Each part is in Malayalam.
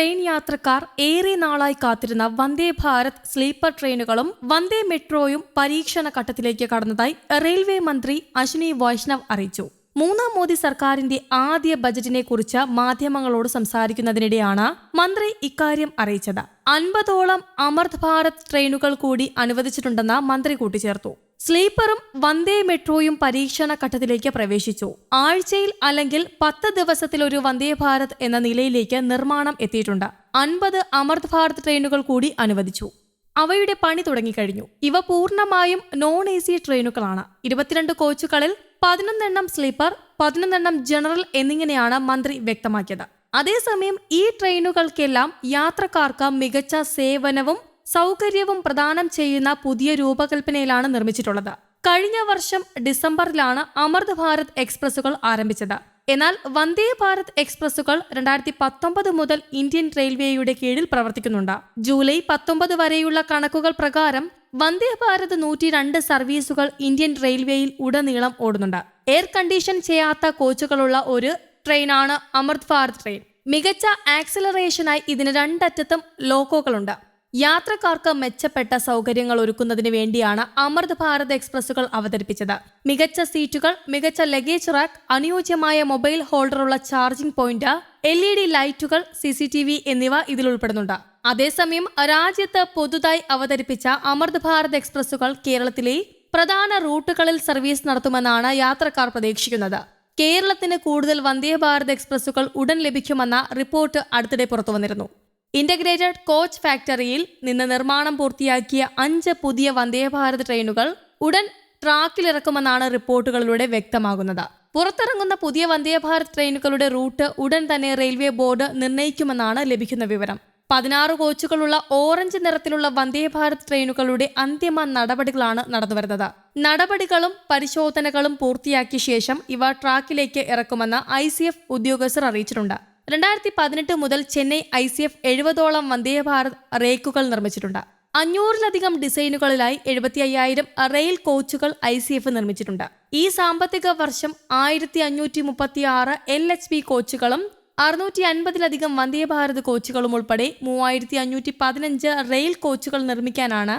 ട്രെയിൻ യാത്രക്കാർ ഏറെ നാളായി കാത്തിരുന്ന വന്ദേ ഭാരത് സ്ലീപ്പർ ട്രെയിനുകളും വന്ദേ മെട്രോയും പരീക്ഷണ ഘട്ടത്തിലേക്ക് കടന്നതായി റെയിൽവേ മന്ത്രി അശ്വിനി വൈഷ്ണവ് അറിയിച്ചു. മൂന്നാം മോദി സർക്കാരിന്റെ ആദ്യ ബജറ്റിനെ കുറിച്ച് മാധ്യമങ്ങളോട് സംസാരിക്കുന്നതിനിടെയാണ് മന്ത്രി ഇക്കാര്യം അറിയിച്ചത്. അൻപതോളം അമൃത് ഭാരത് ട്രെയിനുകൾ കൂടി അനുവദിച്ചിട്ടുണ്ടെന്ന് മന്ത്രി കൂട്ടിച്ചേർത്തു. സ്ലീപ്പറും വന്ദേ മെട്രോയും പരീക്ഷണ ഘട്ടത്തിലേക്ക് പ്രവേശിച്ചു. ആഴ്ചയിൽ അല്ലെങ്കിൽ പത്ത് ദിവസത്തിലൊരു വന്ദേ ഭാരത് എന്ന നിലയിലേക്ക് നിർമ്മാണം എത്തിയിട്ടുണ്ട്. അൻപത് അമൃത് ഭാരത് ട്രെയിനുകൾ കൂടി അനുവദിച്ചു. അവയുടെ പണി തുടങ്ങിക്കഴിഞ്ഞു. ഇവ പൂർണമായും നോൺ എ സി ട്രെയിനുകളാണ്. ഇരുപത്തിരണ്ട് കോച്ചുകളിൽ പതിനൊന്നെണ്ണം സ്ലീപ്പർ പതിനൊന്നെണ്ണം ജനറൽ എന്നിങ്ങനെയാണ് മന്ത്രി വ്യക്തമാക്കിയത്. അതേസമയം ഈ ട്രെയിനുകൾക്കെല്ലാം യാത്രക്കാർക്ക് മികച്ച സേവനവും സൗകര്യവും പ്രദാനം ചെയ്യുന്ന പുതിയ രൂപകൽപ്പനയിലാണ് നിർമ്മിച്ചിട്ടുള്ളത്. കഴിഞ്ഞ വർഷം ഡിസംബറിലാണ് അമൃത് ഭാരത് എക്സ്പ്രസുകൾ ആരംഭിച്ചത്. എന്നാൽ വന്ദേ ഭാരത് എക്സ്പ്രസുകൾ രണ്ടായിരത്തി പത്തൊമ്പത് മുതൽ ഇന്ത്യൻ റെയിൽവേയുടെ കീഴിൽ പ്രവർത്തിക്കുന്നുണ്ട്. ജൂലൈ പത്തൊമ്പത് വരെയുള്ള കണക്കുകൾ പ്രകാരം വന്ദേ ഭാരത് നൂറ്റി രണ്ട് സർവീസുകൾ ഇന്ത്യൻ റെയിൽവേയിൽ ഉടനീളം ഓടുന്നുണ്ട്. എയർ കണ്ടീഷൻ ചെയ്യാത്ത കോച്ചുകളുള്ള ഒരു ട്രെയിനാണ് അമൃത് ഭാരത് ട്രെയിൻ. മികച്ച ആക്സിലറേഷനായി ഇതിന് രണ്ടറ്റത്തും ലോക്കോകളുണ്ട്. യാത്രക്കാർക്ക് മെച്ചപ്പെട്ട സൗകര്യങ്ങൾ ഒരുക്കുന്നതിന് വേണ്ടിയാണ് അമൃത് ഭാരത് എക്സ്പ്രസുകൾ അവതരിപ്പിച്ചത്. മികച്ച സീറ്റുകൾ മികച്ച ലഗേജ് റാക്ക് അനുയോജ്യമായ mobile ഹോൾഡറുള്ള charging point L E D ലൈറ്റുകൾ സി സി ടി വി എന്നിവ ഇതിൽ ഉൾപ്പെടുന്നുണ്ട്. അതേസമയം രാജ്യത്ത് പുതുതായി അവതരിപ്പിച്ച അമൃത് ഭാരത് എക്സ്പ്രസുകൾ കേരളത്തിലെ പ്രധാന റൂട്ടുകളിൽ സർവീസ് നടത്തുമെന്നാണ് യാത്രക്കാർ പ്രതീക്ഷിക്കുന്നത്. കേരളത്തിന് കൂടുതൽ വന്ദേ ഭാരത് എക്സ്പ്രസുകൾ ഉടൻ ലഭിക്കുമെന്ന റിപ്പോർട്ട് അടുത്തിടെ പുറത്തുവന്നിരുന്നു. ഇന്റഗ്രേറ്റഡ് കോച്ച് ഫാക്ടറിയിൽ നിന്ന് നിർമ്മാണം പൂർത്തിയാക്കിയ അഞ്ച് പുതിയ വന്ദേഭാരത് ട്രെയിനുകൾ ഉടൻ ട്രാക്കിലിറക്കുമെന്നാണ് റിപ്പോർട്ടുകളിലൂടെ വ്യക്തമാകുന്നത്. പുറത്തിറങ്ങുന്ന പുതിയ വന്ദേഭാരത് ട്രെയിനുകളുടെ റൂട്ട് ഉടൻ തന്നെ റെയിൽവേ ബോർഡ് നിർണയിക്കുമെന്നാണ് ലഭിക്കുന്ന വിവരം. പതിനാറ് കോച്ചുകളുള്ള ഓറഞ്ച് നിറത്തിലുള്ള വന്ദേഭാരത് ട്രെയിനുകളുടെ അന്തിമ നടപടികളാണ് നടന്നുവരുന്നത്. നടപടികളും പരിശോധനകളും പൂർത്തിയാക്കിയ ശേഷം ഇവ ട്രാക്കിലേക്ക് ഇറക്കുമെന്ന് ഐ ഉദ്യോഗസ്ഥർ അറിയിച്ചിട്ടുണ്ട്. രണ്ടായിരത്തി പതിനെട്ട് മുതൽ ചെന്നൈ ഐ സി എഫ് എഴുപതോളം വന്ദേ ഭാരത് റേക്കുകൾ നിർമ്മിച്ചിട്ടുണ്ട്. അഞ്ഞൂറിലധികം ഡിസൈനുകളിലായി എഴുപത്തി അയ്യായിരം റെയിൽ കോച്ചുകൾ ഐ സി എഫ് നിർമ്മിച്ചിട്ടുണ്ട്. ഈ സാമ്പത്തിക വർഷം ആയിരത്തി അഞ്ഞൂറ്റി മുപ്പത്തി ആറ് എൽ എച്ച് പി കോച്ചുകളും അറുന്നൂറ്റി അൻപതിലധികം വന്ദേ ഭാരത് കോച്ചുകളും ഉൾപ്പെടെ മൂവായിരത്തി അഞ്ഞൂറ്റി പതിനഞ്ച് റെയിൽ കോച്ചുകൾ നിർമ്മിക്കാനാണ്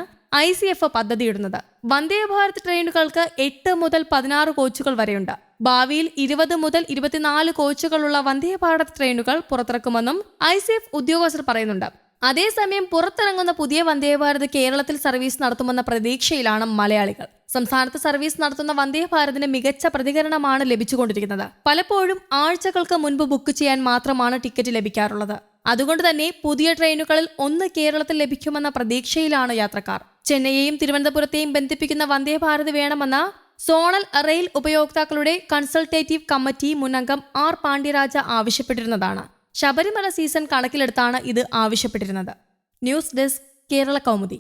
ഐ സി എഫ് പദ്ധതിയിടുന്നത്. വന്ദേ ഭാരത് ട്രെയിനുകൾക്ക് എട്ട് മുതൽ പതിനാറ് കോച്ചുകൾ വരെയുണ്ട്. ഭാവിയിൽ ഇരുപത് മുതൽ ഇരുപത്തിനാല് കോച്ചുകളുള്ള വന്ദേ ഭാരത് ട്രെയിനുകൾ പുറത്തിറക്കുമെന്നും ഐ സി എഫ് ഉദ്യോഗസ്ഥർ പറയുന്നുണ്ട്. അതേസമയം പുറത്തിറങ്ങുന്ന പുതിയ വന്ദേ ഭാരത് കേരളത്തിൽ സർവീസ് നടത്തുമെന്ന പ്രതീക്ഷയിലാണ് മലയാളികൾ. സംസ്ഥാനത്ത് സർവീസ് നടത്തുന്ന വന്ദേ ഭാരതിന് മികച്ച പ്രതികരണമാണ് ലഭിച്ചുകൊണ്ടിരിക്കുന്നത്. പലപ്പോഴും ആഴ്ചകൾക്ക് മുൻപ് ബുക്ക് ചെയ്യാൻ മാത്രമാണ് ടിക്കറ്റ് ലഭിക്കാറുള്ളത്. അതുകൊണ്ട് തന്നെ പുതിയ ട്രെയിനുകളിൽ ഒന്ന് കേരളത്തിൽ ലഭിക്കുമെന്ന പ്രതീക്ഷയിലാണ് യാത്രക്കാർ. ചെന്നൈയെയും തിരുവനന്തപുരത്തെയും ബന്ധിപ്പിക്കുന്ന വന്ദേ ഭാരത് വേണമെന്ന സോണൽ റെയിൽ ഉപയോക്താക്കളുടെ കൺസൾട്ടേറ്റീവ് കമ്മിറ്റി മുന്നംഗം ആർ പാണ്ഡ്യരാജ ആവശ്യപ്പെട്ടിരുന്നതാണ്. ശബരിമല സീസൺ കണക്കിലെടുത്താണ് ഇത് ആവശ്യപ്പെട്ടിരുന്നത്. News desk Kerala Kaumudi.